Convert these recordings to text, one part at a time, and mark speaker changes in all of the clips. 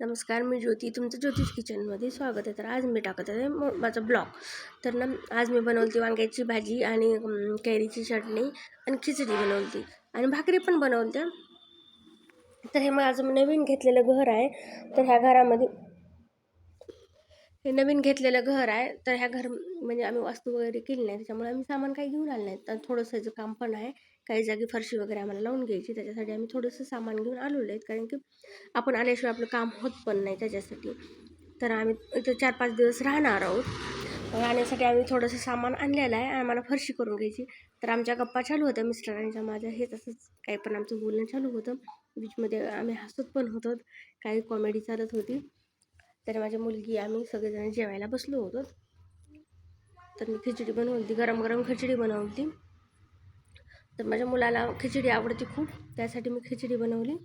Speaker 1: नमस्कार मी ज्योती. तुमचं ज्योतिष किचनमध्ये स्वागत आहे. तर आज मी टाकत आहे माझा ब्लॉग. तर ना आज मी बनवली वांग्याची भाजी आणि कैरीची चटणी आणि खिचडी बनवली आणि भाकरी पण बनवल्या तर हे माझं नवीन घेतलेलं घर आहे. तर ह्या घरामध्ये हे नवीन घेतलेलं घर आहे. तर ह्या घर म्हणजे आम्ही वास्तू वगैरे केली नाही. त्याच्यामुळे आम्ही सामान काही घेऊन आलं नाही. तर थोडंसं याचं काम पण आहे काही जागी फरशी वगैरे आम्हाला लावून घ्यायची. त्याच्यासाठी आम्ही थोडंसं सामान घेऊन आलेलो आहेत. कारण की आपण आल्याशिवाय आपलं काम होत पण नाही त्याच्यासाठी. तर आम्ही इथं चार पाच दिवस राहणार आहोत. राहण्यासाठी आम्ही थोडंसं सामान आणलेलं आहे. आणि आम्हाला फरशी करून घ्यायची. तर आमच्या गप्पा चालू होत्या. मिस्टरांच्या माझ्या. हे तसंच काही पण आमचं बोलणं चालू होतं. बीचमध्ये आम्ही हसत पण होतो. काही कॉमेडी चालत होती. तर माझी मुलगी आम्ही सगळेजण जेवायला बसलो होतो. तर मी खिचडी बनवली गरम गरम खिचडी बनवली तर माझ्या मुलाला खिचडी आवडते खूप त्यासाठी मी खिचडी बनवली.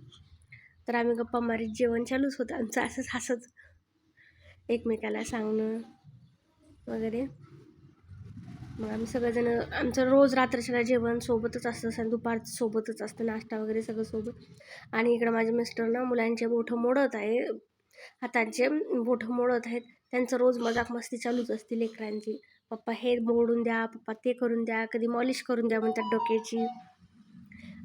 Speaker 1: तर आम्ही गप्पा मारीत जेवण चालूच होतं आमचं असंच हसत. एकमेकाला सांगणं वगैरे. मग आम्ही सगळेजण आमचं रोज रात्रीच्या जेवण सोबतच असतं सं दुपारचं सोबतच असतं नाश्ता वगैरे सगळं सोबत. आणि इकडं माझे मिस्टर ना मुलांचे बोठं मोडत आहे. हातांचे बोठं मोडत आहेत त्यांचं रोज मजाक मस्ती चालूच असते लेकरांची. पप्पा हे मोडून द्या पप्पा ते करून द्या कधी मॉलिश करून द्या म्हणतात डोक्याची.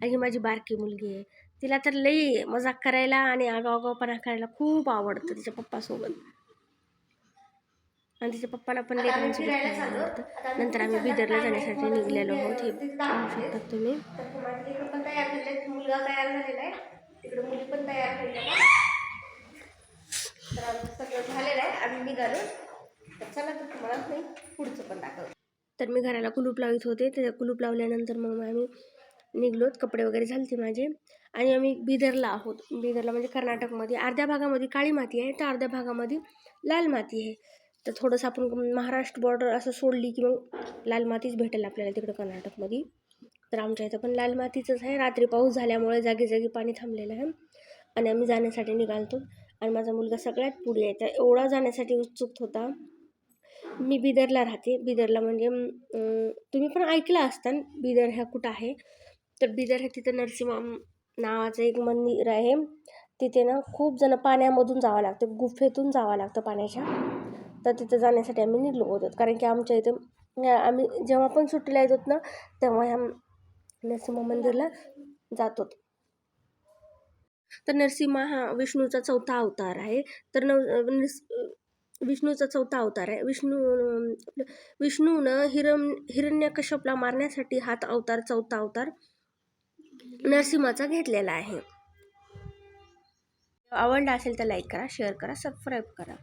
Speaker 1: आणि माझी बारकी मुलगी आहे. तिला तर लई मजाक करायला आणि आगावगावपणा करायला खूप आवडतं तिच्या पप्पासोबत. आणि तिच्या पप्पाला पण लेकरांसोबत आवडतं नंतर आम्ही बिदरला जाण्यासाठी निघलेलो आहोत. हे पाहू शकता तुम्ही. मुलगा तयार झालेला आहे. तिकडे मुली पण तयार झालेल्या आहे तर आमचं सगळं झालेलं आहे तर चला तर तुम्हाला मी पुढचं पण दाखवतो. तर मी घराला कुलूप लावित होते. त्या कुलूप लावल्यानंतर मग आम्ही निघलोत. कपडे वगैरे झालते माझे. आणि आम्ही बिदरला आहोत. बिदरला म्हणजे कर्नाटकमध्ये. अर्ध्या भागामध्ये काळी माती आहे. तर अर्ध्या भागामध्ये लाल माती आहे. तर थोडंसं आपण महाराष्ट्र बॉर्डर असं सोडली की मग लाल मातीच भेटेल आपल्याला तिकडं कर्नाटकमध्ये. तर आमच्या इथं पण लाल मातीचंच आहे. रात्री पाऊस झाल्यामुळे जागी जागी पाणी थांबलेलं आहे. आणि आम्ही जाण्यासाठी निघालतो. आणि माझा मुलगा सगळ्यात पुढे आहे. तर एवढा जाण्यासाठी उत्सुक होता. मी बिदरला राहते. बिदरला म्हणजे तुम्ही पण ऐकलं असतान बिदर ह्या कुठं आहे? तर बिदर हे तिथं नरसिंह नावाचं एक मंदिर आहे. तिथे ना खूप जण पाण्यामधून जावं लागतं. गुफेतून जावं लागतं पाण्याच्या. तर तिथं जाण्यासाठी आम्ही निघलो होतो. कारण की आमच्या इथं आम्ही जेव्हा पण सुट्टीला येत होतो ना तेव्हा ह्या नरसिंह मंदिरला जातो तर नरसिंहा हा विष्णूचा चौथा अवतार आहे. तर न विष्णूचा चौथा अवतार आहे. विष्णू विष्णूनं हिरम हिरण्यकश्यपला मारण्यासाठी हात अवतार चौथा अवतार नरसिंहाचा घेतलेला आहे. आवडला असेल तर लाईक करा शेअर करा सबस्क्राईब करा.